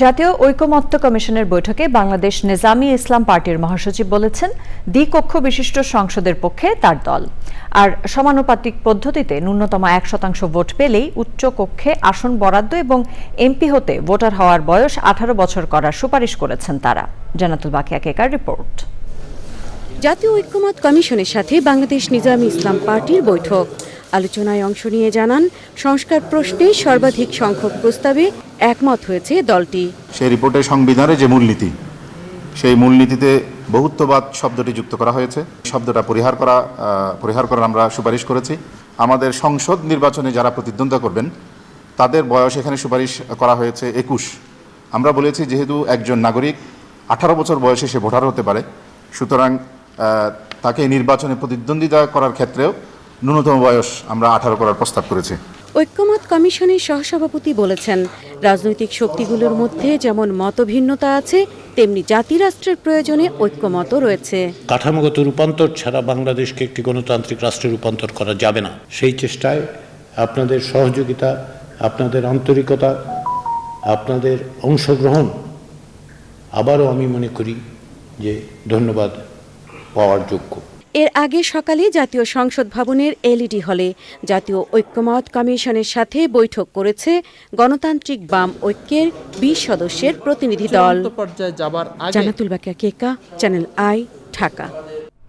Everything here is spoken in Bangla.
জাতীয় ঐকমত্য কমিশনের বৈঠকে বাংলাদেশ নেজামি ইসলাম পার্টির মহাসচিব বলেছেন, দ্বিকক্ষ বিশিষ্ট সংসদের পক্ষে তার দল। আর সমানুপাতিক পদ্ধতিতে ন্যূনতম এক শতাংশ ভোট পেলেই উচ্চ কক্ষে আসন বরাদ্দ এবং এমপি হতে ভোটার হওয়ার বয়স আঠারো বছর করার সুপারিশ করেছেন তারা। জানাতুল বাকিয়া রিপোর্ট। জাতীয় ঐক্যমত কমিশনের সাথে বাংলাদেশ নিজামী ইসলাম পার্টির বৈঠক। আলোচনায় অংশ নিয়ে জানান, সংস্কার প্রশ্নে সর্বাধিক সংখ্যক প্রস্তাবে একমত হয়েছে দলটি। সেই রিপোর্টে সংবিধানের যে মূলনীতি, সেই মূলনীতিতে বহুত্ববাদ শব্দটি যুক্ত করা হয়েছে। শব্দটা পরিহার করা পরিহার করার আমরা সুপারিশ করেছি। আমাদের সংসদ নির্বাচনে যারা প্রতিদ্বন্দ্বিতা করবেন, তাদের বয়স এখানে সুপারিশ করা হয়েছে একুশ। আমরা বলেছি যেহেতু একজন নাগরিক, আঠারো বছর বয়সে সে ভোটার হতে পারে। সুতরাং তাকে নির্বাচনে প্রতিদ্বন্দ্বিতা করার ক্ষেত্রেও ন্যূনতম বয়স আমরা আঠারো করার প্রস্তাব করেছি। ঐক্যমত কমিশনের সহসভাপতি বলেছেন রাজনৈতিক শক্তিগুলোর মধ্যে যেমন মতভিন্নতা আছে তেমনি জাতিরাষ্ট্রের প্রয়োজনে ঐক্যমত রয়েছে। কাঠামোগত রূপান্তর ছাড়া বাংলাদেশকে একটি গণতান্ত্রিক রাষ্ট্রে রূপান্তর করা যাবে না। সেই চেষ্টায় আপনাদের সহযোগিতা আপনাদের আন্তরিকতা আপনাদের অংশগ্রহণ আবারও আমি মনে করি যে ধন্যবাদ পাওয়ার যোগ্য। এর আগে সকালে জাতীয় সংসদ ভবনের এলইডি হলে জাতীয় ঐক্যমত কমিশনের সাথে বৈঠক করেছে গণতান্ত্রিক বাম ঐক্যের বিশ সদস্যের প্রতিনিধি দল। Jannatul Bakia Keka channel I Dhaka.